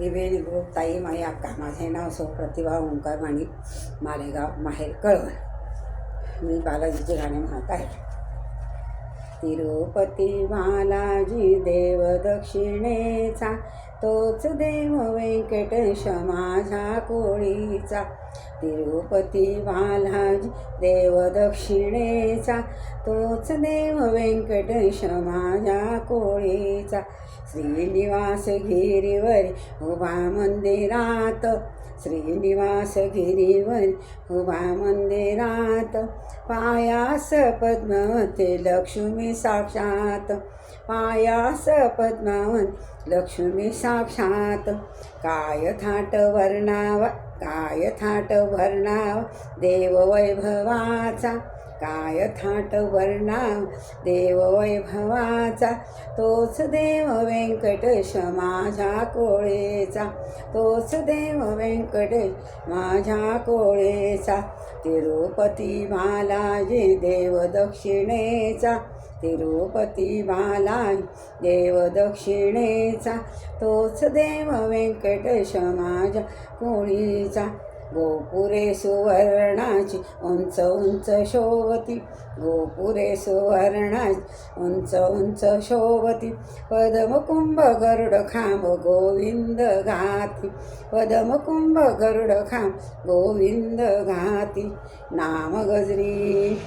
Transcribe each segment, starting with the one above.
त्रिवेणी group ताई माई अक्का माझे नाव सौ प्रतिभा ओंकार माणी मालेगाव माहेर कळवण. मी बालाजीचे गाणे म्हणत आहे. तिरुपती बालाजी देव दक्षिणेचा तोच देव व्यंकटेश माझा कोळीचा. तिरुपती बालाजी देव दक्षिणेचा. तोच देव व्यंकटेश माझ्या कोळीचा. श्रीनिवास गिरीवर उभा मंदिरात. श्रीनिवास गिरीवर उभा मंदिरात. पायास पद्मावते लक्ष्मी साक्षात. पायास पद्मावन लक्ष्मी साक्षात काय थाट वर्णावा काय थाट वर्णाव देव वैभवाचा काय थाट वर्णाव देव वैभवाचा तोच देव व्यंकटेश माझ्या कोळेचा। तोच देव व्यंकटेश माझ्या कोळेचा। तिरुपती बालाजी देव दक्षिणेचा तिरुपती बालाजी देव दक्षिणेचा तोच देव व्यंकटेश माझ्या कोळीचा. गोपुरे सुवर्णाची उंच उंच शोभती गोपुरे सुवर्णाची उंच उंच शोभती. पदमकुंभ गरुड खांब गोविंद घाती पदमकुंभ गरुड खांब गोविंद घाती. नाम गजरी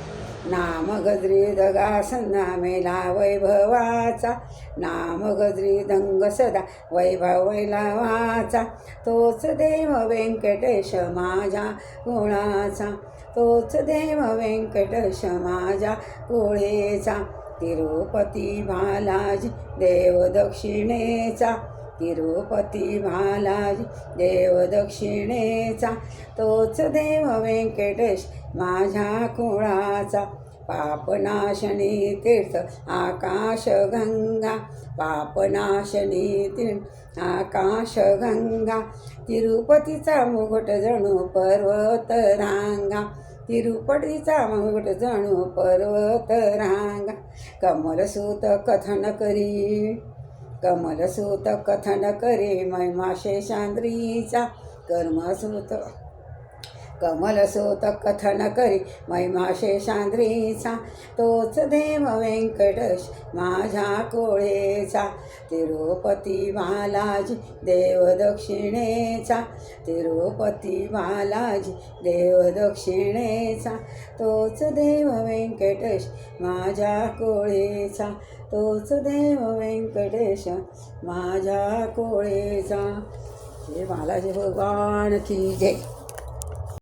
नाम गजरी दगासना मेला वैभवाचा नाम गजरी दंग सदा वैभव वैलावाचा तोच देव व्यंकटेश माझ्या गुणाचा तोच देव व्यंकटेश माझ्या कुळेचा तिरुपती बालाजी देव दक्षिणेचा तिरुपती बालाजी देव दक्षिणेचा तोच देव व्यंकटेश माझ्या कुळाचा. पापनाशनी तीर्थ आकाश गंगा पापनाशनी तीर्थ आकाश गंगा. तिरुपतीचा मुघट जणू पर्वत रांगा तिरुपतीचा मुघट जणू पर्वत रांगा कमलसूत कथन करी कमलसूत कथन करे महिमा शांद्रीचा कर्मसूत कमलसूत कथन करी महिमाशेषांद्रीचा तोच देव व्यंकटेश माझ्या कोळेचा तिरुपती बालाजी देव दक्षिणेचा तिरुपती बालाजी देव दक्षिणेचा तोच देव व्यंकटेश माझ्या कोळेचा तोच देव व्यंकटेश माझ्या कोळेचा. हे बालाजी भगवान की जय.